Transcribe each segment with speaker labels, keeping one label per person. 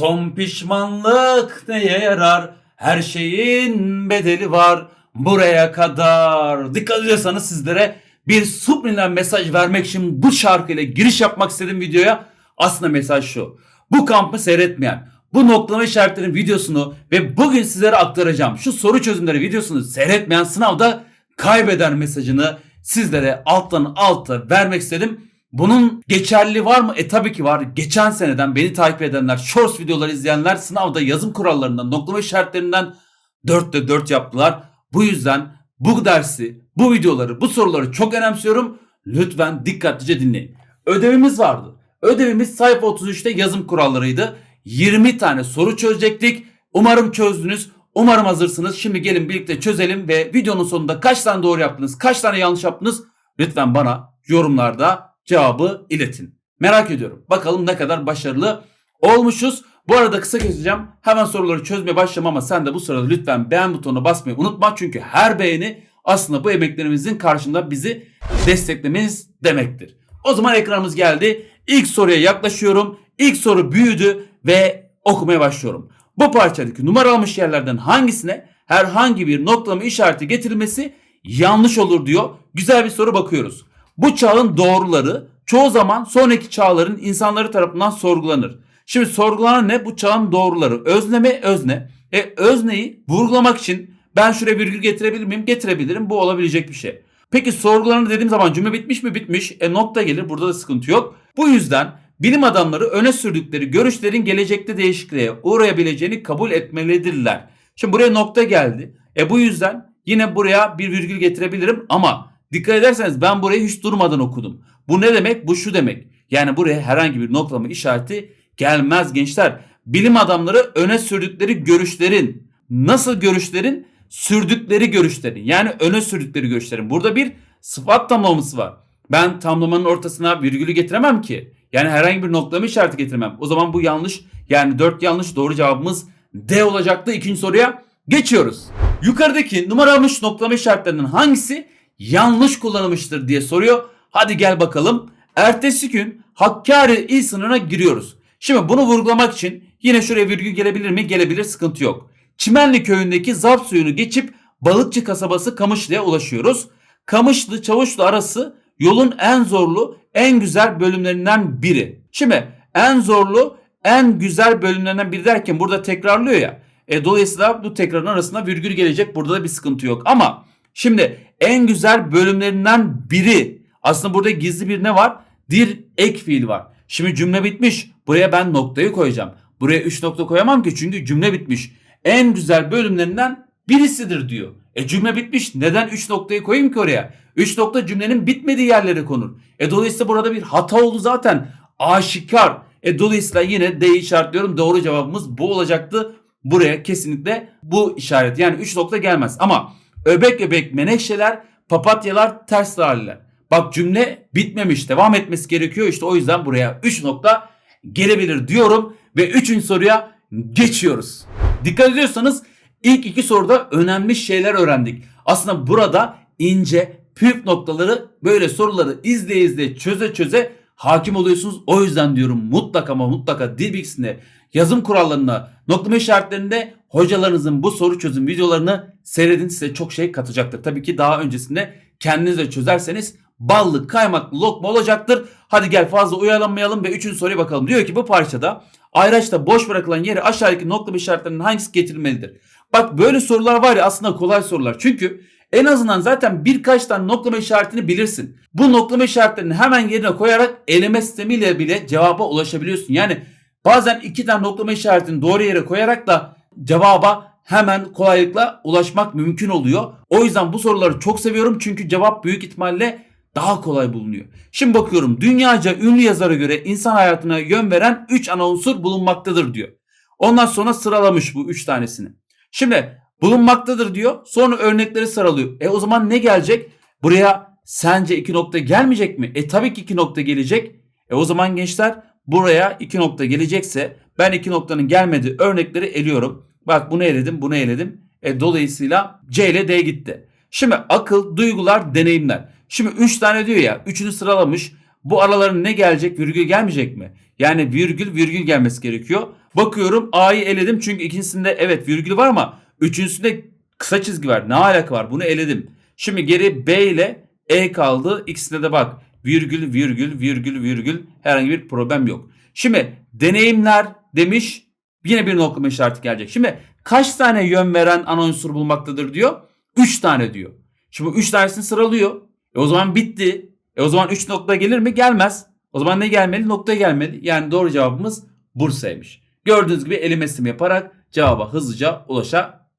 Speaker 1: Son pişmanlık neye yarar? Her şeyin bedeli var. Buraya kadar. Dikkat ediyorsanız sizlere bir subliminal mesaj vermek için bu şarkıyla giriş yapmak istedim videoya. Aslında mesaj şu. Bu kampı seyretmeyen, bu noktalama işaretlerinin videosunu ve bugün sizlere aktaracağım şu soru çözümleri videosunu seyretmeyen sınavda kaybeder mesajını sizlere alttan alta vermek istedim. Bunun geçerli var mı? E tabii ki var. Geçen seneden beni takip edenler, shorts videoları izleyenler sınavda yazım kurallarından, noklama işaretlerinden 4'te 4 yaptılar. Bu yüzden bu dersi, bu videoları, bu soruları çok önemsiyorum. Lütfen dikkatlice dinleyin. Ödevimiz vardı. Ödevimiz sayfa 33'te yazım kurallarıydı. 20 tane soru çözecektik. Umarım çözdünüz. Umarım hazırsınız. Şimdi gelin birlikte çözelim ve videonun sonunda kaç tane doğru yaptınız, kaç tane yanlış yaptınız lütfen bana yorumlarda cevabı iletin. Merak ediyorum. Bakalım ne kadar başarılı olmuşuz. Bu arada kısa keseceğim. Hemen soruları çözmeye başlayacağım ama sen de bu sırada lütfen beğen butonuna basmayı unutma. Çünkü her beğeni aslında bu emeklerimizin karşında bizi desteklemeniz demektir. O zaman ekranımız geldi. İlk soruya yaklaşıyorum. İlk soru büyüdü ve okumaya başlıyorum. Bu parçadaki numaralanmış yerlerden hangisine herhangi bir noktalama işareti getirilmesi yanlış olur diyor. Güzel bir soru bakıyoruz. Bu çağın doğruları çoğu zaman sonraki çağların insanları tarafından sorgulanır. Şimdi sorgulanan ne? Bu çağın doğruları. Özne mi? Özne. E özneyi vurgulamak için ben şuraya virgül getirebilir miyim? Getirebilirim. Bu olabilecek bir şey. Peki sorgulanır dediğim zaman cümle bitmiş mi? Bitmiş. E nokta gelir. Burada da sıkıntı yok. Bu yüzden bilim adamları öne sürdükleri görüşlerin gelecekte değişikliğe uğrayabileceğini kabul etmelidirler. Şimdi buraya nokta geldi. E bu yüzden yine buraya bir virgül getirebilirim ama dikkat ederseniz ben burayı hiç durmadan okudum. Bu ne demek? Bu şu demek. Yani buraya herhangi bir noktalama işareti gelmez gençler. Bilim adamları öne sürdükleri görüşlerin nasıl görüşlerin sürdükleri görüşlerin yani öne sürdükleri görüşlerin. Burada bir sıfat tamlaması var. Ben tamlamanın ortasına virgülü getiremem ki. Yani herhangi bir noktalama işareti getiremem. O zaman bu yanlış. Yani 4 yanlış doğru cevabımız D olacaktı. İkinci soruya geçiyoruz. Yukarıdaki numaralanmış noktalama işaretlerinden hangisi yanlış kullanılmıştır diye soruyor. Hadi gel bakalım. Ertesi gün Hakkari il sınırına giriyoruz. Şimdi bunu vurgulamak için yine şuraya virgül gelebilir mi? Gelebilir sıkıntı yok. Çimenli köyündeki Zap suyunu geçip Balıkçı kasabası Kamışlı'ya ulaşıyoruz. Kamışlı Çavuşlu arası yolun en zorlu, en güzel bölümlerinden biri. Şimdi en zorlu, en güzel bölümlerinden biri derken burada tekrarlıyor ya. E, dolayısıyla bu tekrarın arasında virgül gelecek. Burada da bir sıkıntı yok. Ama şimdi en güzel bölümlerinden biri. Aslında burada gizli bir ne var? Bir ek fiil var. Şimdi cümle bitmiş. Buraya ben noktayı koyacağım. Buraya 3 nokta koyamam ki çünkü cümle bitmiş. En güzel bölümlerinden birisidir diyor. E cümle bitmiş. Neden 3 noktayı koyayım ki oraya? 3 nokta cümlenin bitmediği yerlere konur. E dolayısıyla burada bir hata oldu zaten. Aşikar. E dolayısıyla yine D işaretliyorum. Doğru cevabımız bu olacaktı. Buraya kesinlikle bu işaret. Yani 3 nokta gelmez. Ama öbek öbek menekşeler, papatyalar ters haliler. Bak cümle bitmemiş. Devam etmesi gerekiyor. İşte o yüzden buraya 3 nokta gelebilir diyorum. Ve 3. soruya geçiyoruz. Dikkat ediyorsanız ilk iki soruda önemli şeyler öğrendik. Aslında burada ince püf noktaları böyle soruları izle izle çöze çöze hakim oluyorsunuz. O yüzden diyorum mutlaka ama mutlaka dil bilgisinde yazım kurallarına noktalama işaretlerinde hocalarınızın bu soru çözüm videolarını seyredin size çok şey katacaktır. Tabii ki daha öncesinde kendiniz de çözerseniz ballı kaymaklı lokma olacaktır. Hadi gel fazla uyalanmayalım ve üçüncü soruya bakalım. Diyor ki bu parçada ayraçta boş bırakılan yere aşağıdaki noktalama işaretlerinin hangisi getirilmelidir? Bak böyle sorular var ya aslında kolay sorular. Çünkü en azından zaten birkaç tane noktalama işaretini bilirsin. Bu noktalama işaretlerini hemen yerine koyarak eleme sistemiyle bile cevaba ulaşabiliyorsun. Yani bazen iki tane noktalama işaretini doğru yere koyarak da cevaba hemen kolaylıkla ulaşmak mümkün oluyor. O yüzden bu soruları çok seviyorum çünkü cevap büyük ihtimalle daha kolay bulunuyor. Şimdi bakıyorum dünyaca ünlü yazara göre insan hayatına yön veren 3 ana unsur bulunmaktadır diyor. Ondan sonra sıralamış bu 3 tanesini. Şimdi bulunmaktadır diyor. Sonra örnekleri sıralıyor. E o zaman ne gelecek? Buraya sence 2 nokta gelmeyecek mi? E tabii ki 2 nokta gelecek. E o zaman gençler buraya 2 nokta gelecekse ben 2 noktanın gelmediği örnekleri eliyorum. Bak bunu eledim bunu eledim. E dolayısıyla C ile D gitti. Şimdi akıl, duygular, deneyimler. Şimdi 3 tane diyor ya. Üçünü sıralamış. Bu araların ne gelecek? Virgül gelmeyecek mi? Yani virgül virgül gelmesi gerekiyor. Bakıyorum A'yı eledim çünkü ikincisinde evet virgül var ama üçüncüsünde kısa çizgi var. Ne alaka var? Bunu eledim. Şimdi geri B ile E kaldı. İkisinde de bak virgül virgül virgül virgül herhangi bir problem yok. Şimdi deneyimler demiş yine bir noklama işareti gelecek. Şimdi kaç tane yön veren ana unsur bulmaktadır diyor. 3 tane diyor. Şimdi 3 tanesini sıralıyor. E o zaman bitti. E o zaman 3 nokta gelir mi? Gelmez. O zaman ne gelmeli? Noktaya gelmeli. Yani doğru cevabımız Bursa'ymış. Gördüğünüz gibi elime isim yaparak cevaba hızlıca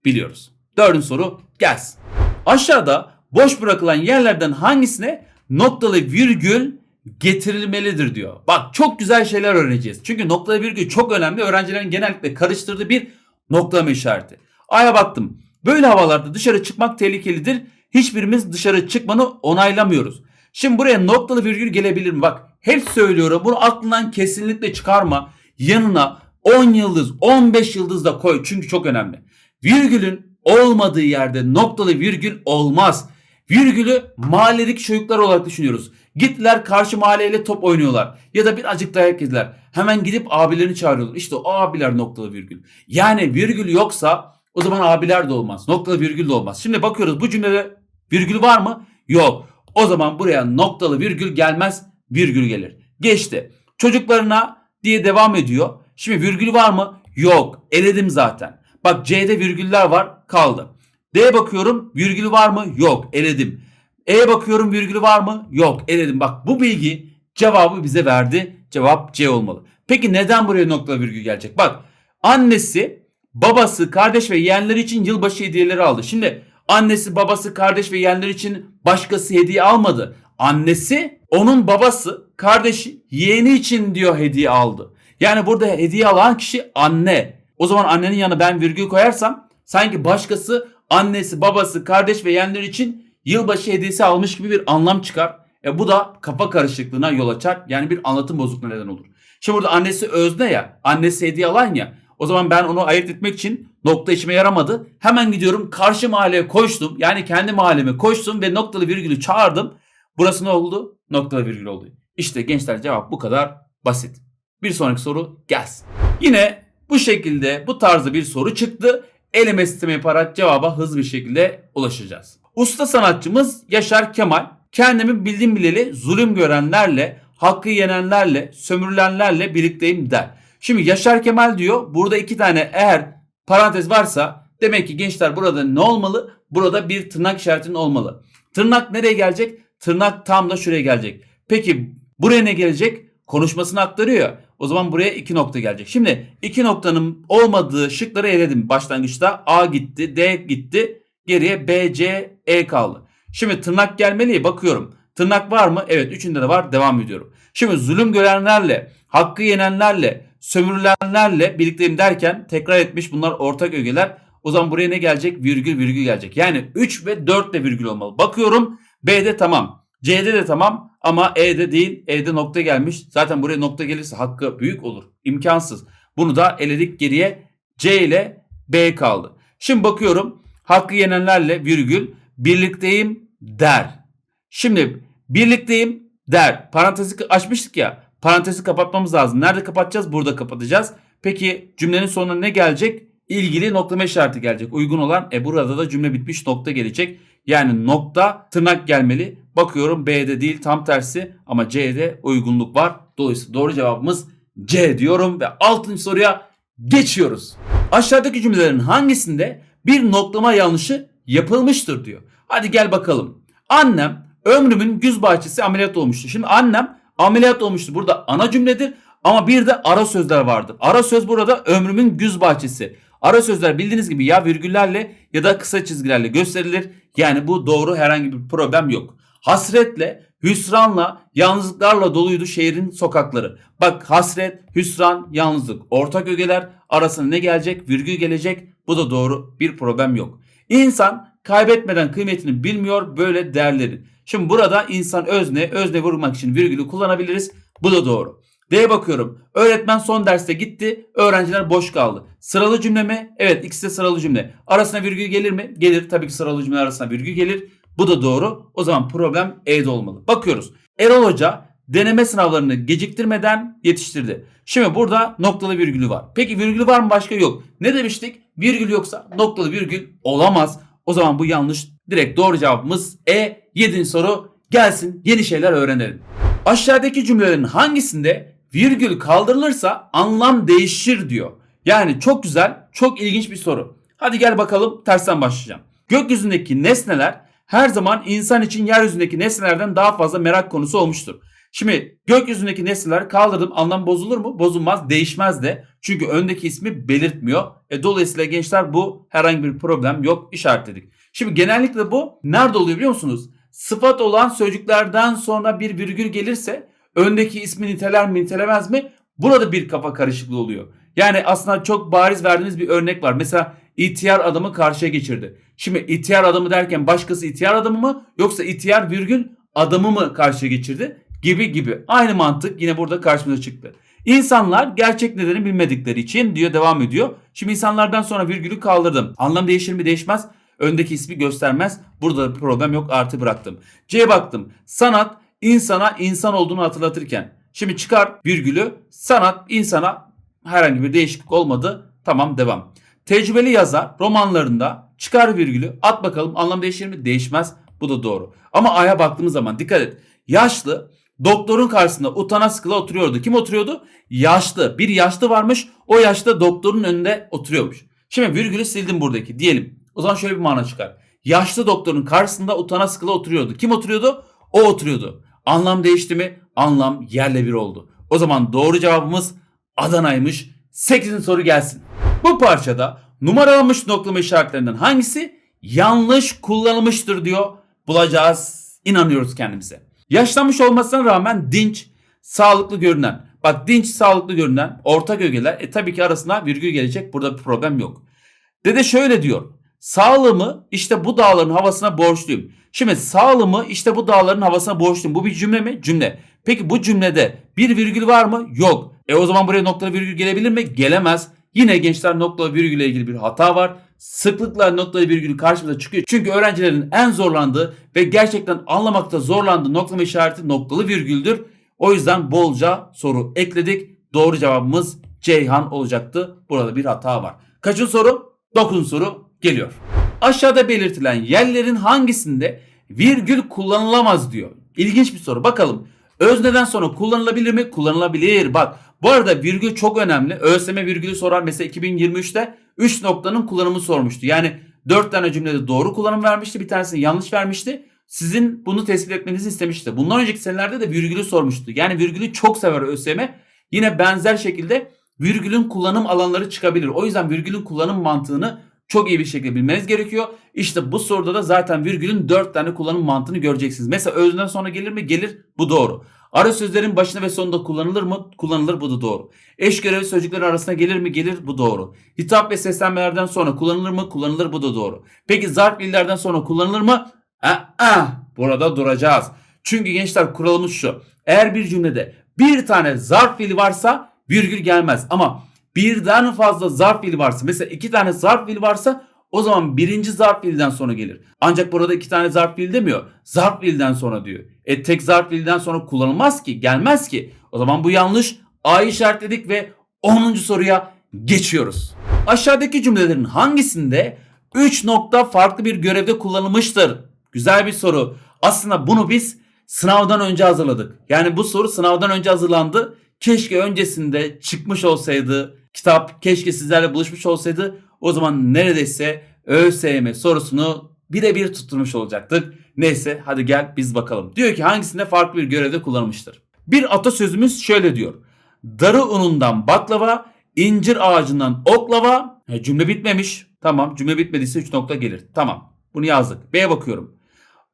Speaker 1: ulaşabiliyoruz. Dördüncü soru gelsin. Aşağıda boş bırakılan yerlerden hangisine noktalı virgül getirilmelidir diyor. Bak çok güzel şeyler öğreneceğiz. Çünkü noktalı virgül çok önemli. Öğrencilerin genellikle karıştırdığı bir noktalama işareti. Aya baktım. Böyle havalarda dışarı çıkmak tehlikelidir. Hiçbirimiz dışarı çıkmanı onaylamıyoruz. Şimdi buraya noktalı virgül gelebilir mi? Bak hep söylüyorum bunu aklından kesinlikle çıkarma. Yanına 10 yıldız 15 yıldız da koy çünkü çok önemli. Virgülün olmadığı yerde noktalı virgül olmaz. Virgülü mahalledeki çocuklar olarak düşünüyoruz. Gittiler karşı mahalleyle top oynuyorlar. Ya da birazcık dayak yediler. Hemen gidip abilerini çağırıyorlar. İşte o abiler noktalı virgül. Yani virgül yoksa o zaman abiler de olmaz. Noktalı virgül de olmaz. Şimdi bakıyoruz bu cümlede virgül var mı? Yok. O zaman buraya noktalı virgül gelmez. Virgül gelir. Geçti. Çocuklarına diye devam ediyor. Şimdi virgül var mı? Yok. Eledim zaten. Bak C'de virgüller var. Kaldı. D'ye bakıyorum. Virgül var mı? Yok. Eledim. E'ye bakıyorum. Virgül var mı? Yok. Eledim. Bak bu bilgi cevabı bize verdi. Cevap C olmalı. Peki neden buraya nokta virgül gelecek? Bak annesi, babası, kardeş ve yeğenleri için yılbaşı hediyeleri aldı. Şimdi annesi, babası, kardeş ve yeğenleri için başkası hediye almadı. Annesi onun babası, kardeşi, yeğeni için diyor hediye aldı. Yani burada hediye alan kişi anne. O zaman annenin yanına ben virgül koyarsam sanki başkası annesi, babası, kardeş ve yeğenleri için yılbaşı hediyesi almış gibi bir anlam çıkar. E bu da kafa karışıklığına yol açar. Yani bir anlatım bozukluğuna neden olur. Şimdi burada annesi özne ya, annesi hediye alan ya. O zaman ben onu ayırt etmek için nokta işime yaramadı. Hemen gidiyorum karşı mahalleye koştum. Yani kendi mahalleme koştum ve noktalı virgülü çağırdım. Burası ne oldu? Noktalı virgül oldu. İşte gençler cevap bu kadar basit. Bir sonraki soru gelsin. Yine bu şekilde bu tarzda bir soru çıktı. Eleme sistemi yaparak cevaba hızlı bir şekilde ulaşacağız. Usta sanatçımız Yaşar Kemal kendimi bildim bileli zulüm görenlerle, hakkı yenenlerle, sömürülenlerle birlikteyim der. Şimdi Yaşar Kemal diyor burada iki tane eğer parantez varsa demek ki gençler burada ne olmalı? Burada bir tırnak işaretinin olmalı. Tırnak nereye gelecek? Tırnak tam da şuraya gelecek. Peki buraya ne gelecek? Konuşmasını aktarıyor. O zaman buraya iki nokta gelecek. Şimdi iki noktanın olmadığı şıkları eledim başlangıçta. A gitti, D gitti. Geriye B, C, E kaldı. Şimdi tırnak gelmeli ya bakıyorum. Tırnak var mı? Evet üçünde de var. Devam ediyorum. Şimdi zulüm görenlerle, hakkı yenenlerle, sömürülenlerle birlikteyim derken tekrar etmiş bunlar ortak ögeler. O zaman buraya ne gelecek? Virgül virgül gelecek. Yani 3 ve 4 de virgül olmalı. Bakıyorum B'de tamam. C'de de tamam ama E'de değil. E'de nokta gelmiş. Zaten buraya nokta gelirse hakkı büyük olur. İmkansız. Bunu da eledik geriye. C ile B kaldı. Şimdi bakıyorum. Hakkı yenenlerle virgül birlikteyim der. Şimdi birlikteyim der. Parantezi açmıştık ya. Parantezi kapatmamız lazım. Nerede kapatacağız? Burada kapatacağız. Peki cümlenin sonuna ne gelecek? İlgili noklama işareti gelecek. Uygun olan e burada da cümle bitmiş nokta gelecek. Yani nokta tırnak gelmeli. Bakıyorum B'de değil tam tersi ama C'de uygunluk var. Dolayısıyla doğru cevabımız C diyorum ve 6. soruya geçiyoruz. Aşağıdaki cümlelerin hangisinde bir noklama yanlışı yapılmıştır diyor. Hadi gel bakalım. Annem ömrümün güz bahçesi ameliyat olmuştu. Şimdi annem ameliyat olmuştu. Burada ana cümledir ama bir de ara sözler vardır. Ara söz burada ömrümün güz bahçesi. Ara sözler bildiğiniz gibi ya virgüllerle ya da kısa çizgilerle gösterilir. Yani bu doğru herhangi bir problem yok. Hasretle, hüsranla, yalnızlıklarla doluydu şehrin sokakları. Bak hasret, hüsran, yalnızlık. Ortak ögeler arasına ne gelecek? Virgül gelecek. Bu da doğru. Bir problem yok. İnsan kaybetmeden kıymetini bilmiyor böyle değerlerin. Şimdi burada insan özne, özne vurmak için virgülü kullanabiliriz. Bu da doğru. D'ye bakıyorum. Öğretmen son derste gitti. Öğrenciler boş kaldı. Sıralı cümle mi? Evet ikisi de sıralı cümle. Arasına virgül gelir mi? Gelir. Tabii ki sıralı cümle arasına virgül gelir. Bu da doğru. O zaman problem E'de olmalı. Bakıyoruz. Erol Hoca deneme sınavlarını geciktirmeden yetiştirdi. Şimdi burada noktalı virgülü var. Peki virgülü var mı başka yok. Ne demiştik? Virgül yoksa noktalı virgül olamaz. O zaman bu yanlış. Direkt doğru cevabımız E. 7. soru gelsin yeni şeyler öğrenelim. Aşağıdaki cümlelerin hangisinde virgül kaldırılırsa anlam değişir diyor. Yani çok güzel, çok ilginç bir soru. Hadi gel bakalım tersten başlayacağım. Gökyüzündeki nesneler her zaman insan için yeryüzündeki nesnelerden daha fazla merak konusu olmuştur. Şimdi gökyüzündeki nesneler kaldırdım anlam bozulur mu? Bozulmaz, değişmez de. Çünkü öndeki ismi belirtmiyor. E, dolayısıyla gençler bu herhangi bir problem yok işaretledik. Şimdi genellikle bu nerede oluyor biliyor musunuz? Sıfat olan sözcüklerden sonra bir virgül gelirse öndeki ismi niteler mi nitelemez mi? Burada bir kafa karışıklığı oluyor. Yani aslında çok bariz verdiğimiz bir örnek var. Mesela ihtiyar adamı karşıya geçirdi. Şimdi ihtiyar adamı derken başkası ihtiyar adamı mı yoksa ihtiyar virgül adamı mı karşıya geçirdi? Gibi gibi. Aynı mantık yine burada karşımıza çıktı. İnsanlar gerçek nedeni bilmedikleri için diyor devam ediyor. Şimdi insanlardan sonra virgülü kaldırdım. Anlam değişir mi değişmez. Öndeki ismi göstermez. Burada problem yok artı bıraktım. C'ye baktım. Sanat insana insan olduğunu hatırlatırken. Şimdi çıkar virgülü. Sanat insana herhangi bir değişiklik olmadı. Tamam devam. Tecrübeli yazar romanlarında çıkar virgülü at bakalım anlam değişir mi? Değişmez. Bu da doğru. Ama A'ya baktığımız zaman dikkat et. Yaşlı doktorun karşısında utana sıkıla oturuyordu. Kim oturuyordu? Yaşlı. Bir yaşlı varmış. O yaşta doktorun önünde oturuyormuş. Şimdi virgülü sildim buradaki diyelim. O zaman şöyle bir mana çıkar. Yaşlı doktorun karşısında utana sıkıla oturuyordu. Kim oturuyordu? O oturuyordu. Anlam değişti mi? Anlam yerle bir oldu. O zaman doğru cevabımız Adana'ymış. 8. soru gelsin. Bu parçada numaralanmış noklama işaretlerinden hangisi yanlış kullanılmıştır diyor. Bulacağız. İnanıyoruz kendimize. Yaşlanmış olmasına rağmen dinç, sağlıklı görünen. Bak dinç, sağlıklı görünen orta gölgeler. E tabii ki arasına virgül gelecek. Burada bir problem yok. Dede şöyle diyor. Sağlığımı işte bu dağların havasına borçluyum. Şimdi sağlığımı işte bu dağların havasına borçluyum. Bu bir cümle mi? Cümle. Peki bu cümlede bir virgül var mı? Yok. E o zaman buraya noktalı virgül gelebilir mi? Gelemez. Yine gençler noktalı virgülle ilgili bir hata var. Sıklıkla noktalı virgül karşımıza çıkıyor. Çünkü öğrencilerin en zorlandığı ve gerçekten anlamakta zorlandığı noklama işareti noktalı virgüldür. O yüzden bolca soru ekledik. Doğru cevabımız Ceyhan olacaktı. Burada bir hata var. Kaçın soru? Dokuzun soru geliyor. Aşağıda belirtilen yerlerin hangisinde virgül kullanılamaz diyor. İlginç bir soru. Bakalım. Özneden sonra kullanılabilir mi? Kullanılabilir. Bak bu arada virgül çok önemli. ÖSYM virgülü sorar. Mesela 2023'te 3 noktanın kullanımı sormuştu. Yani 4 tane cümlede doğru kullanım vermişti. Bir tanesini yanlış vermişti. Sizin bunu tespit etmenizi istemişti. Bundan önceki senelerde de virgülü sormuştu. Yani virgülü çok sever ÖSYM. Yine benzer şekilde virgülün kullanım alanları çıkabilir. O yüzden virgülün kullanım mantığını çok iyi bir şekilde bilmeniz gerekiyor. İşte bu soruda da zaten virgülün 4 tane kullanım mantığını göreceksiniz. Mesela özden sonra gelir mi? Gelir. Bu doğru. Ara sözlerin başında ve sonunda kullanılır mı? Kullanılır. Bu da doğru. Eş görevi sözcükler arasına gelir mi? Gelir. Bu doğru. Hitap ve seslenmelerden sonra kullanılır mı? Kullanılır. Bu da doğru. Peki zarf fiillerden sonra kullanılır mı? Aa, burada duracağız. Çünkü gençler kuralımız şu. Eğer bir cümlede bir tane zarf fiili varsa virgül gelmez. Ama birden fazla zarf fiili varsa mesela iki tane zarf fiili varsa o zaman birinci zarf fiilden sonra gelir. Ancak burada iki tane zarf fiil demiyor. Zarf fiilden sonra diyor. E tek zarf fiilden sonra kullanılmaz ki gelmez ki. O zaman bu yanlış. A işaretledik ve 10. soruya geçiyoruz. Aşağıdaki cümlelerin hangisinde 3 nokta farklı bir görevde kullanılmıştır? Güzel bir soru. Aslında bunu biz sınavdan önce hazırladık. Yani bu soru sınavdan önce hazırlandı. Keşke öncesinde çıkmış olsaydı kitap, keşke sizlerle buluşmuş olsaydı o zaman neredeyse ÖSYM sorusunu birebir tutturmuş olacaktık. Neyse hadi gel biz bakalım. Diyor ki hangisinde farklı bir görevde kullanılmıştır? Bir atasözümüz şöyle diyor. Darı unundan baklava, incir ağacından oklava. He, cümle bitmemiş. Tamam cümle bitmediyse 3 nokta gelir. Tamam bunu yazdık. B'ye bakıyorum.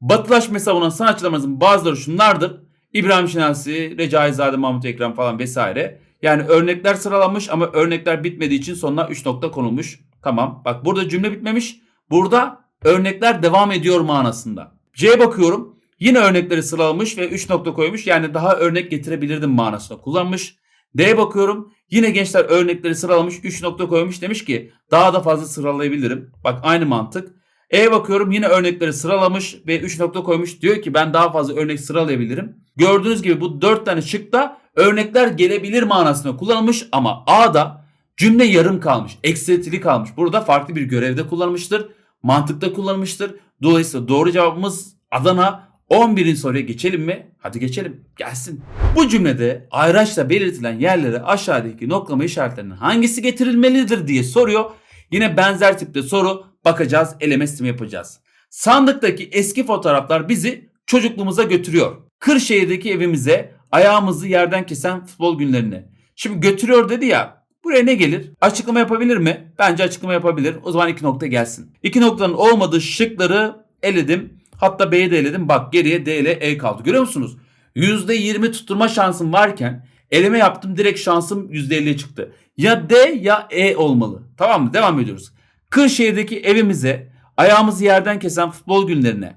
Speaker 1: Batılaşmayı savunan sanatçılarımızın bazıları şunlardır. İbrahim Şinasi, Recaizade, Mahmut Ekrem falan vesaire. Yani örnekler sıralanmış ama örnekler bitmediği için sonuna 3 nokta konulmuş. Tamam bak burada cümle bitmemiş. Burada örnekler devam ediyor manasında. C'ye bakıyorum. Yine örnekleri sıralamış ve 3 nokta koymuş. Yani daha örnek getirebilirdim manasında kullanmış. D'ye bakıyorum. Yine gençler örnekleri sıralamış 3 nokta koymuş. Demiş ki daha da fazla sıralayabilirim. Bak aynı mantık. E bakıyorum yine örnekleri sıralamış ve 3 nokta koymuş. Diyor ki ben daha fazla örnek sıralayabilirim. Gördüğünüz gibi bu 4 tane şıkta örnekler gelebilir manasında kullanılmış ama A'da cümle yarım kalmış. Eksiltili kalmış. Burada farklı bir görevde kullanılmıştır. Mantıkta kullanılmıştır. Dolayısıyla doğru cevabımız Adana 11. soruya geçelim mi? Hadi geçelim. Gelsin. Bu cümlede ayraçla belirtilen yerlere aşağıdaki noklama işaretlerinin hangisi getirilmelidir diye soruyor. Yine benzer tipte soru bakacağız, eleme sistemi yapacağız. Sandıktaki eski fotoğraflar bizi çocukluğumuza götürüyor. Kırşehir'deki evimize ayağımızı yerden kesen futbol günlerine. Şimdi götürüyor dedi ya. Buraya ne gelir? Açıklama yapabilir mi? Bence açıklama yapabilir. O zaman iki nokta gelsin. İki noktanın olmadığı şıkları eledim. Hatta B'yi de eledim. Bak geriye D ile E kaldı. Görüyor musunuz? %20 tutturma şansım varken eleme yaptım direkt şansım %50'ye çıktı. Ya D ya E olmalı. Tamam mı? Devam ediyoruz. Kırşehir'deki evimize ayağımızı yerden kesen futbol günlerine.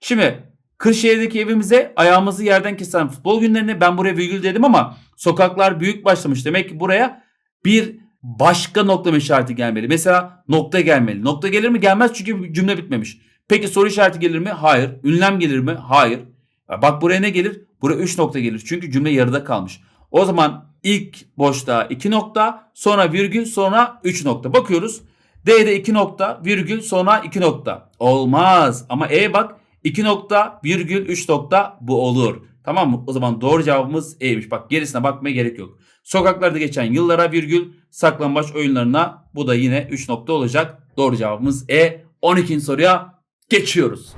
Speaker 1: Şimdi Kırşehir'deki evimize ayağımızı yerden kesen futbol günlerine ben buraya virgül dedim ama sokaklar büyük başlamış. Demek ki buraya bir başka noklama işareti gelmeli. Mesela nokta gelmeli. Nokta gelir mi? Gelmez çünkü cümle bitmemiş. Peki soru işareti gelir mi? Hayır. Ünlem gelir mi? Hayır. Bak buraya ne gelir? Buraya 3 nokta gelir. Çünkü cümle yarıda kalmış. O zaman ilk boşluğa 2 nokta, sonra virgül, sonra 3 nokta. Bakıyoruz. D'de 2 nokta, virgül, sonra 2 nokta. Olmaz. Ama E bak 2 nokta, virgül, 3 nokta bu olur. Tamam mı? O zaman doğru cevabımız E'ymiş. Bak gerisine bakmaya gerek yok. Sokaklarda geçen yıllara virgül, saklambaç oyunlarına bu da yine 3 nokta olacak. Doğru cevabımız E. 12. soruya geçiyoruz.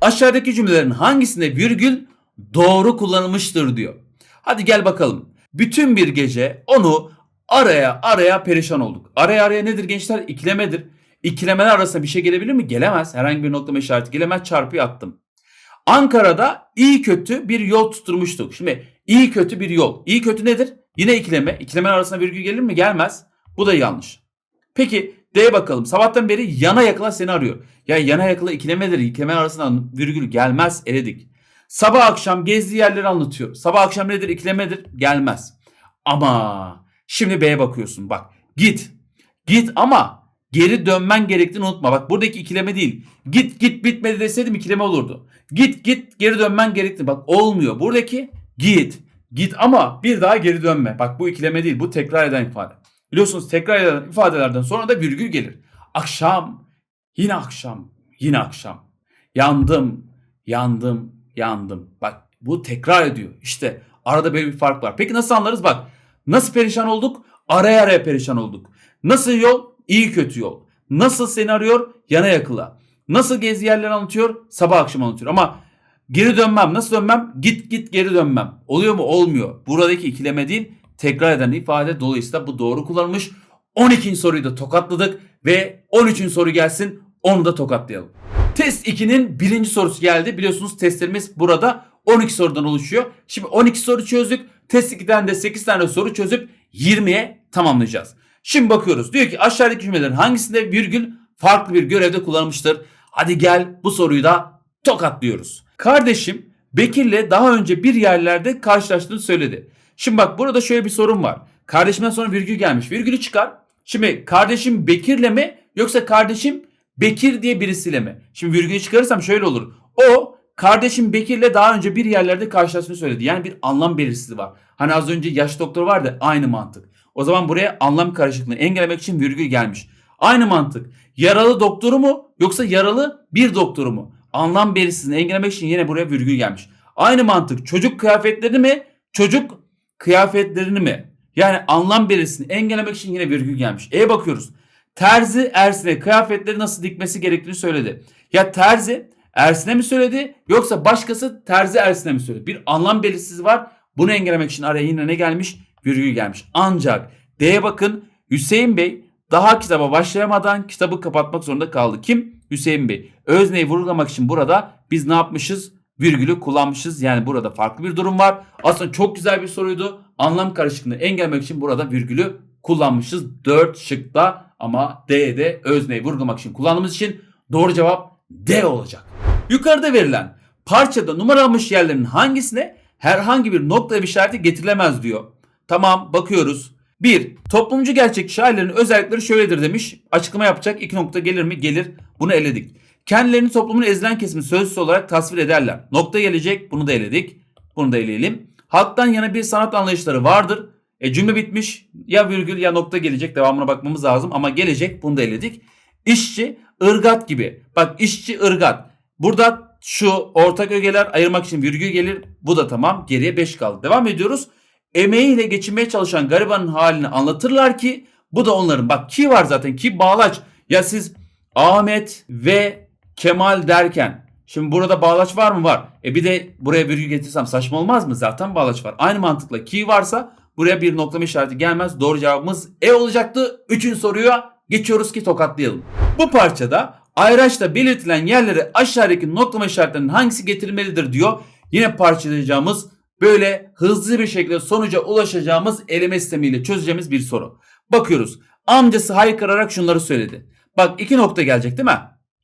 Speaker 1: Aşağıdaki cümlelerin hangisinde virgül doğru kullanılmıştır diyor. Hadi gel bakalım. Bütün bir gece onu araya araya perişan olduk. Araya araya nedir gençler? İkilemedir. İkilemeler arasında bir şey gelebilir mi? Gelemez. Herhangi bir noklama işareti gelemez. Çarpıyı attım. Ankara'da iyi kötü bir yol tutturmuştuk. Şimdi iyi kötü bir yol. İyi kötü nedir? Yine ikileme. İkilemeler arasında virgül gelir mi? Gelmez. Bu da yanlış. Peki D'ye bakalım. Sabahtan beri yana yakıla seni arıyor. Ya yana yakıla ikilemedir. İkilemeler arasında virgül gelmez. Eledik. Sabah akşam gezdiği yerleri anlatıyor. Sabah akşam nedir? İkilemedir. Gelmez. Ama şimdi B'ye bakıyorsun. Bak git. Git ama geri dönmen gerektiğini unutma. Bak buradaki ikileme değil. Git git bitmedi deseydim ikileme olurdu. Git git geri dönmen gerektiğini. Bak olmuyor. Buradaki git. Git ama bir daha geri dönme. Bak bu ikileme değil. Bu tekrar eden ifade. Biliyorsunuz tekrar eden ifadelerden sonra da virgül gelir. Akşam, yine akşam, yine akşam. Yandım, yandım, yandım. Bak bu tekrar ediyor. İşte arada böyle bir fark var. Peki nasıl anlarız? Bak nasıl perişan olduk? Araya araya perişan olduk. Nasıl yol? İyi kötü yol. Nasıl seni arıyor? Yana yakıla. Nasıl gezi yerleri anlatıyor? Sabah akşam anlatıyor. Ama geri dönmem. Nasıl dönmem? Git git geri dönmem. Oluyor mu? Olmuyor. Buradaki ikileme değil tekrar eden ifade dolayısıyla bu doğru kullanılmış. 12. soruyu da tokatladık ve 13. soru gelsin onu da tokatlayalım. Test 2'nin birinci sorusu geldi. Biliyorsunuz testlerimiz burada 12 sorudan oluşuyor. Şimdi 12 soru çözdük. Test 2'den de 8 tane soru çözüp 20'ye tamamlayacağız. Şimdi bakıyoruz. Diyor ki aşağıdaki cümlelerin hangisinde virgül farklı bir görevde kullanılmıştır? Hadi gel bu soruyu da tokatlıyoruz. Kardeşim Bekir'le daha önce bir yerlerde karşılaştığını söyledi. Şimdi bak burada şöyle bir sorun var. Kardeşimden sonra virgül gelmiş. Virgülü çıkar. Şimdi kardeşim Bekir'le mi yoksa kardeşim Bekir diye birisiyle mi? Şimdi virgülü çıkarırsam şöyle olur. O kardeşim Bekir'le daha önce bir yerlerde karşılaştığını söyledi. Yani bir anlam belirsizliği var. Hani az önce yaş doktor vardı aynı mantık. O zaman buraya anlam karışıklığını engellemek için virgül gelmiş. Aynı mantık. Yaralı doktoru mu yoksa yaralı bir doktoru mu? Anlam belirsizliğini engellemek için yine buraya virgül gelmiş. Aynı mantık. Çocuk kıyafetleri mi? Çocuk kıyafetlerini mi? Yani anlam belirsizliğini engellemek için yine virgül gelmiş. E bakıyoruz. Terzi Ersin'e kıyafetleri nasıl dikmesi gerektiğini söyledi. Ya terzi Ersin'e mi söyledi yoksa başkası terzi Ersin'e mi söyledi? Bir anlam belirsizliği var. Bunu engellemek için araya yine ne gelmiş? Virgül gelmiş. Ancak D'ye bakın Hüseyin Bey daha kitaba başlayamadan kitabı kapatmak zorunda kaldı. Kim? Hüseyin Bey. Özneyi vurgulamak için burada biz ne yapmışız? Virgülü kullanmışız. Yani burada farklı bir durum var. Aslında çok güzel bir soruydu. Anlam karışıklığını engellemek için burada virgülü kullanmışız. 4 şıkta ama D'de özneyi vurgulamak için kullandığımız için doğru cevap D olacak. Yukarıda verilen parçada numaralanmış yerlerin hangisine herhangi bir nokta işareti getirilemez diyor. Tamam bakıyoruz. 1. Toplumcu gerçek şairlerin özellikleri şöyledir demiş. Açıklama yapacak. 2 nokta gelir mi? Gelir. Bunu eledik. Kendilerini toplumun ezilen kesimi sözcüsü olarak tasvir ederler. Nokta gelecek. Bunu da eledik. Bunu da eleyelim. Halktan yana bir sanat anlayışları vardır. E cümle bitmiş. Ya virgül ya nokta gelecek. Devamına bakmamız lazım ama gelecek. Bunu da eledik. İşçi, ırgat gibi. Bak işçi, ırgat. Burada şu ortak ögeler ayırmak için virgül gelir. Bu da tamam. Geriye 5 kaldı. Devam ediyoruz. Emeğiyle geçinmeye çalışan garibanın halini anlatırlar ki bu da onların. Bak ki var zaten ki bağlaç. Ya siz Ahmet ve Kemal derken şimdi burada bağlaç var mı? Var. E bir de buraya virgül getirsem saçma olmaz mı? Zaten bağlaç var. Aynı mantıkla ki varsa buraya bir noklama işareti gelmez. Doğru cevabımız E olacaktı. Üçüncü soruya geçiyoruz ki tokatlayalım. Bu parçada ayraçta belirtilen yerlere aşağıdaki noklama işaretlerinin hangisi getirilmelidir diyor. Yine parçalayacağımız böyle hızlı bir şekilde sonuca ulaşacağımız eleme sistemiyle çözeceğimiz bir soru. Bakıyoruz. Amcası haykırarak şunları söyledi. Bak iki nokta gelecek değil mi?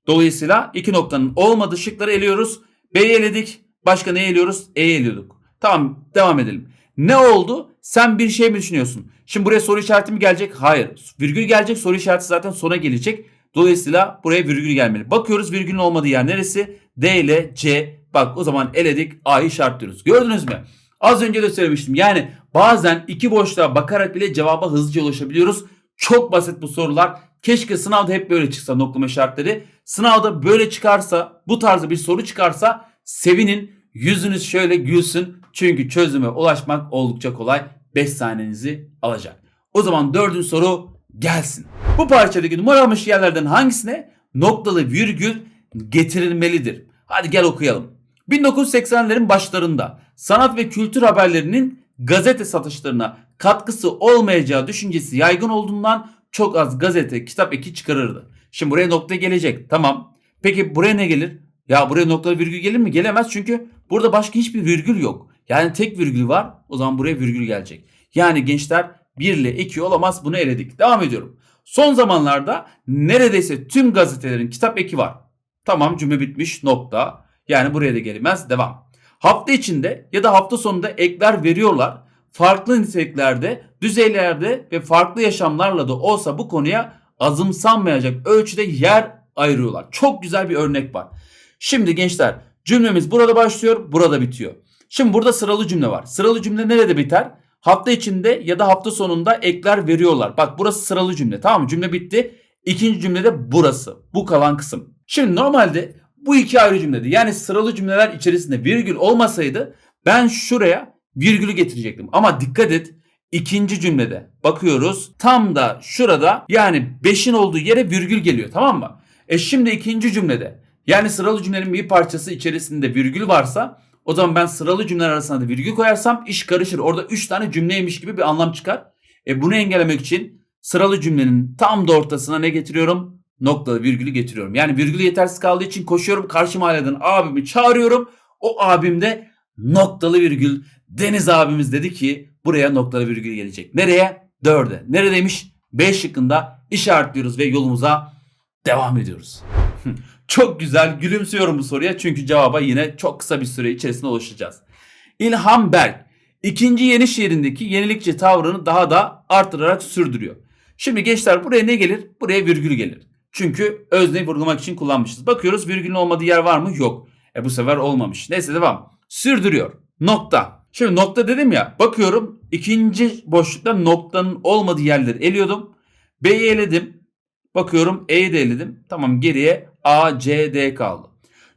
Speaker 1: Dolayısıyla iki noktanın olmadığı şıkları eliyoruz. B'yi eledik. Başka ne eliyoruz? E'yi eliyorduk. Tamam devam edelim. Ne oldu? Sen bir şey mi düşünüyorsun? Şimdi buraya soru işareti mi gelecek? Hayır. Virgül gelecek. Soru işareti zaten sona gelecek. Dolayısıyla buraya virgül gelmeli. Bakıyoruz virgülün olmadığı yer neresi? D ile C. Bak o zaman eledik A'yı işaretliyoruz. Gördünüz mü? Az önce de söylemiştim. Yani bazen iki boşluğa bakarak bile cevaba hızlıca ulaşabiliyoruz. Çok basit bu sorular. Keşke sınavda hep böyle çıksa noklama işaretleri. Sınavda böyle çıkarsa, bu tarzda bir soru çıkarsa sevinin, yüzünüz şöyle gülsün. Çünkü çözüme ulaşmak oldukça kolay. 5 saniyenizi alacak. O zaman dördüncü soru gelsin. Bu parçadaki numaralanmış yerlerden hangisine noktalı virgül getirilmelidir? Hadi gel okuyalım. 1980'lerin başlarında sanat ve kültür haberlerinin gazete satışlarına katkısı olmayacağı düşüncesi yaygın olduğundan çok az gazete, kitap eki çıkarırdı. Şimdi buraya nokta gelecek. Tamam. Peki buraya ne gelir? Ya buraya noktalı virgül gelir mi? Gelemez çünkü burada başka hiçbir virgül yok. Yani tek virgül var. O zaman buraya virgül gelecek. Yani gençler 1 ile 2 olamaz. Bunu eledik. Devam ediyorum. Son zamanlarda neredeyse tüm gazetelerin kitap eki var. Tamam cümle bitmiş nokta. Yani buraya da gelemez. Devam. Hafta içinde ya da hafta sonunda ekler veriyorlar. Farklı niteliklerde, düzeylerde ve farklı yaşamlarla da olsa bu konuya azımsanmayacak ölçüde yer ayırıyorlar. Çok güzel bir örnek var. Şimdi gençler cümlemiz burada başlıyor, burada bitiyor. Şimdi burada sıralı cümle var. Sıralı cümle nerede biter? Hafta içinde ya da hafta sonunda ekler veriyorlar. Bak burası sıralı cümle. Tamam mı? Cümle bitti. İkinci cümlede burası. Bu kalan kısım. Şimdi normalde bu iki ayrı cümlede yani sıralı cümleler içerisinde virgül olmasaydı ben şuraya virgülü getirecektim. Ama dikkat et ikinci cümlede bakıyoruz tam da şurada yani 5'in olduğu yere virgül geliyor tamam mı? E şimdi ikinci cümlede yani sıralı cümlenin bir parçası içerisinde virgül varsa o zaman ben sıralı cümleler arasında da virgül koyarsam iş karışır. Orada 3 tane cümleymiş gibi bir anlam çıkar. E bunu engellemek için sıralı cümlenin tam da ortasına ne getiriyorum? Noktalı virgülü getiriyorum. Yani virgül yetersiz kaldığı için koşuyorum karşı mahalleden abimi çağırıyorum. O abim de noktalı virgül Deniz abimiz dedi ki buraya noktalı virgül gelecek. Nereye? Dörde. Neredeymiş? B şıkkında işaretliyoruz ve yolumuza devam ediyoruz. çok güzel gülümsüyorum bu soruya çünkü cevaba yine çok kısa bir süre içerisinde ulaşacağız. İlham Berk ikinci yeni şiirindeki yenilikçi tavrını daha da artırarak sürdürüyor. Şimdi gençler buraya ne gelir? Buraya virgül gelir. Çünkü özneyi vurgulamak için kullanmışız. Bakıyoruz virgülün olmadığı yer var mı? Yok. E bu sefer olmamış. Neyse devam. Sürdürüyor. Nokta. Şimdi nokta dedim ya. Bakıyorum ikinci boşlukta noktanın olmadığı yerleri eliyordum. B'yi eledim. Bakıyorum E'yi de eledim. Tamam geriye A, C, D kaldı.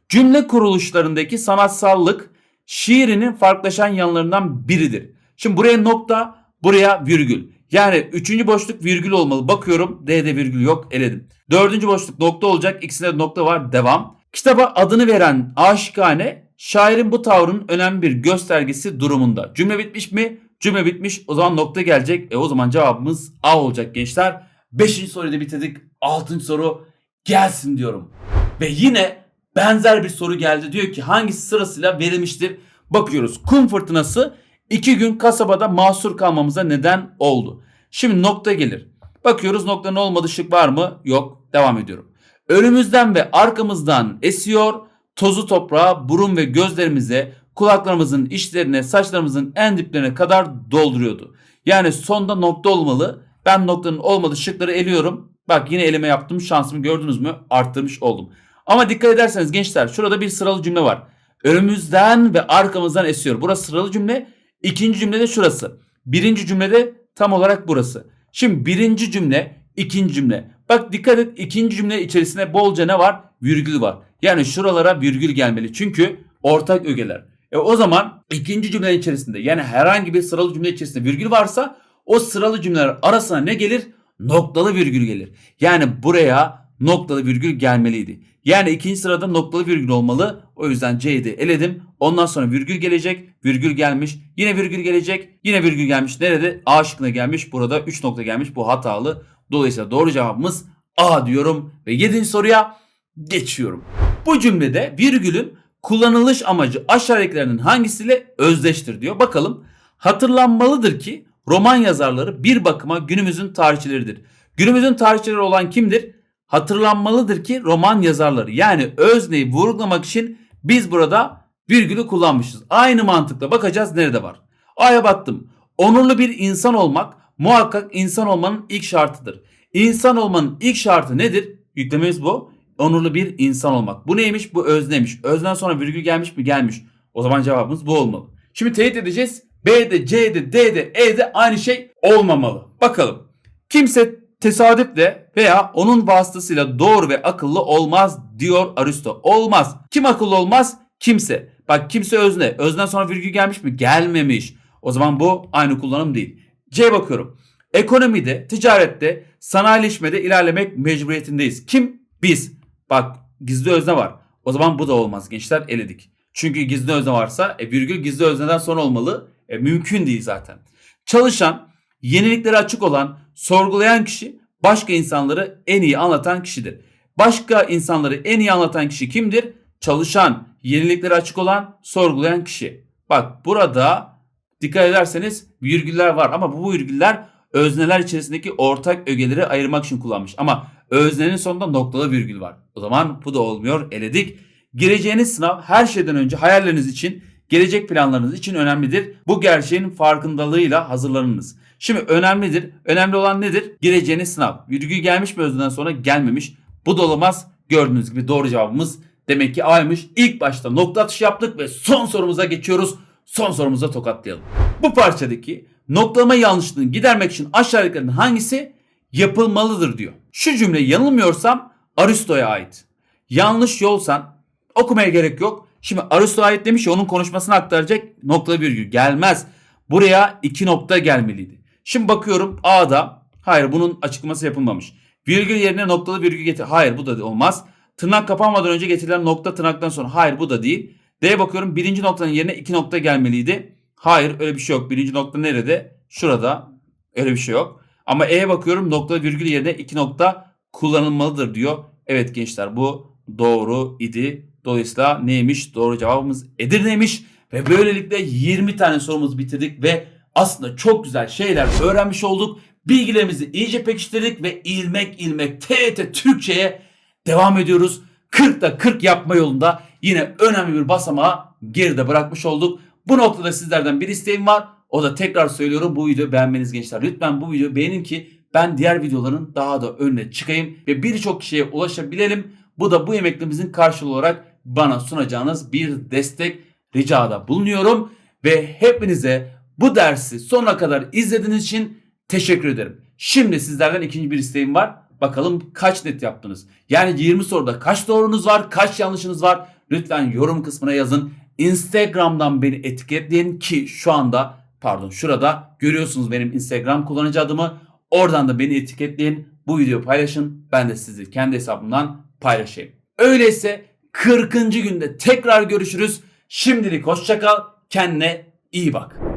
Speaker 1: Cümle kuruluşlarındaki sanatsallık şiirinin farklılaşan yanlarından biridir. Şimdi buraya nokta, buraya virgül. Yani üçüncü boşluk virgül olmalı. Bakıyorum D'de virgül yok eledim. Dördüncü boşluk nokta olacak. İkisinde de nokta var. Devam. Kitaba adını veren aşikane şairin bu tavrının önemli bir göstergesi durumunda. Cümle bitmiş mi? Cümle bitmiş. O zaman nokta gelecek. E o zaman cevabımız A olacak gençler. Beşinci soruyu da bitirdik. Altıncı soru gelsin diyorum. Ve yine benzer bir soru geldi. Diyor ki hangisi sırasıyla verilmiştir? Bakıyoruz. Kum fırtınası iki gün kasabada mahsur kalmamıza neden oldu. Şimdi nokta gelir. Bakıyoruz noktanın olmadığı şık var mı? Yok. Devam ediyorum. Önümüzden ve arkamızdan esiyor. Tozu toprağa, burun ve gözlerimize, kulaklarımızın içlerine, saçlarımızın en diplerine kadar dolduruyordu. Yani sonda nokta olmalı. Ben noktanın olmadığı şıkları eliyorum. Bak yine eleme yaptım. Şansımı gördünüz mü? Arttırmış oldum. Ama dikkat ederseniz gençler şurada bir sıralı cümle var. Önümüzden ve arkamızdan esiyor. Burası sıralı cümle. İkinci cümlede şurası. Birinci cümlede tam olarak burası. Şimdi birinci cümle, ikinci cümle. Bak dikkat et ikinci cümle içerisinde bolca ne var? Virgül var. Yani şuralara virgül gelmeli. Çünkü ortak ögeler. E o zaman ikinci cümlenin içerisinde yani herhangi bir sıralı cümle içerisinde virgül varsa o sıralı cümleler arasına ne gelir? Noktalı virgül gelir. Yani buraya noktalı virgül gelmeliydi. Yani ikinci sırada noktalı virgül olmalı. O yüzden C'yi de eledim. Ondan sonra virgül gelecek. Virgül gelmiş. Yine virgül gelecek. Yine virgül gelmiş. Nerede? A şıkkına gelmiş. Burada 3 nokta gelmiş. Bu hatalı. Dolayısıyla doğru cevabımız A diyorum. Ve 7. soruya geçiyorum. Bu cümlede virgülün kullanılış amacı aşağıdakilerinin hangisiyle özdeştir diyor. Bakalım. Hatırlanmalıdır ki roman yazarları bir bakıma günümüzün tarihçileridir. Günümüzün tarihçileri olan kimdir? Hatırlanmalıdır ki roman yazarları yani özneyi vurgulamak için biz burada virgülü kullanmışız. Aynı mantıkla bakacağız nerede var. A'ya baktım. Onurlu bir insan olmak muhakkak insan olmanın ilk şartıdır. İnsan olmanın ilk şartı nedir? Yüklememiz bu. Onurlu bir insan olmak. Bu neymiş? Bu özneymiş. Özden sonra virgül gelmiş mi? Gelmiş. O zaman cevabımız bu olmalı. Şimdi teyit edeceğiz. B'de, C'de, D'de, E'de aynı şey olmamalı. Bakalım. Kimse tesadüfle veya onun vasıtasıyla doğru ve akıllı olmaz diyor Aristo. Olmaz. Kim akıllı olmaz? Kimse. Bak kimse özne. Özden sonra virgül gelmiş mi? Gelmemiş. O zaman bu aynı kullanım değil. C bakıyorum. Ekonomide, ticarette, sanayileşmede ilerlemek mecburiyetindeyiz. Kim? Biz. Bak gizli özne var. O zaman bu da olmaz gençler eledik. Çünkü gizli özne varsa e, virgül gizli özneden sonra olmalı. E, mümkün değil zaten. Çalışan, yeniliklere açık olan, sorgulayan kişi başka insanları en iyi anlatan kişidir. Başka insanları en iyi anlatan kişi kimdir? Çalışan, yeniliklere açık olan, sorgulayan kişi. Bak burada dikkat ederseniz virgüller var ama bu virgüller özneler içerisindeki ortak ögeleri ayırmak için kullanmış. Ama öznenin sonunda noktalı virgül var. O zaman bu da olmuyor eledik. Gireceğiniz sınav her şeyden önce hayalleriniz için, gelecek planlarınız için önemlidir. Bu gerçeğin farkındalığıyla hazırlanınız. Şimdi önemlidir. Önemli olan nedir? Gireceğiniz sınav. Virgül gelmiş mi özünden sonra gelmemiş. Bu da olamaz. Gördüğünüz gibi doğru cevabımız demek ki A'ymış. İlk başta nokta atışı yaptık ve son sorumuza geçiyoruz. Son sorumuza tokatlayalım. Bu parçadaki noktalama yanlışlığını gidermek için aşağıdakilerden hangisi yapılmalıdır diyor. Şu cümle yanılmıyorsam Aristo'ya ait. Yanlış yolsan okumaya gerek yok. Şimdi Aristo'ya ait demiş ya onun konuşmasını aktaracak nokta virgül gelmez. Buraya iki nokta gelmeliydi. Şimdi bakıyorum A'da hayır bunun açıklaması yapılmamış. Virgül yerine noktalı virgül getir. Hayır bu da olmaz. Tırnak kapanmadan önce getirilen nokta tırnaktan sonra. Hayır bu da değil. D'ye bakıyorum birinci noktanın yerine iki nokta gelmeliydi. Hayır öyle bir şey yok. Birinci nokta nerede? Şurada. Öyle bir şey yok. Ama E'ye bakıyorum nokta virgül yerine iki nokta kullanılmalıdır diyor. Evet gençler bu doğru idi. Dolayısıyla neymiş? Doğru cevabımız Edirne'ymiş. Ve böylelikle 20 tane sorumuz bitirdik ve aslında çok güzel şeyler öğrenmiş olduk. Bilgilerimizi iyice pekiştirdik ve ilmek ilmek TET Türkçe'ye devam ediyoruz. 40'da 40 yapma yolunda yine önemli bir basamağı geride bırakmış olduk. Bu noktada sizlerden bir isteğim var. O da tekrar söylüyorum bu videoyu beğenmeniz gençler. Lütfen bu videoyu beğenin ki ben diğer videoların daha da önüne çıkayım ve birçok kişiye ulaşabilelim. Bu da bu emeklerimizin karşılığı olarak bana sunacağınız bir destek ricada bulunuyorum. Ve hepinize bu dersi sonuna kadar izlediğiniz için teşekkür ederim. Şimdi sizlerden ikinci bir isteğim var. Bakalım kaç net yaptınız? Yani 20 soruda kaç doğrunuz var, kaç yanlışınız var? Lütfen yorum kısmına yazın. Instagram'dan beni etiketleyin ki şu anda pardon şurada görüyorsunuz benim Instagram kullanıcı adımı. Oradan da beni etiketleyin. Bu videoyu paylaşın. Ben de sizi kendi hesabımdan paylaşayım. Öyleyse 40. günde tekrar görüşürüz. Şimdilik hoşçakal. Kendine iyi bak.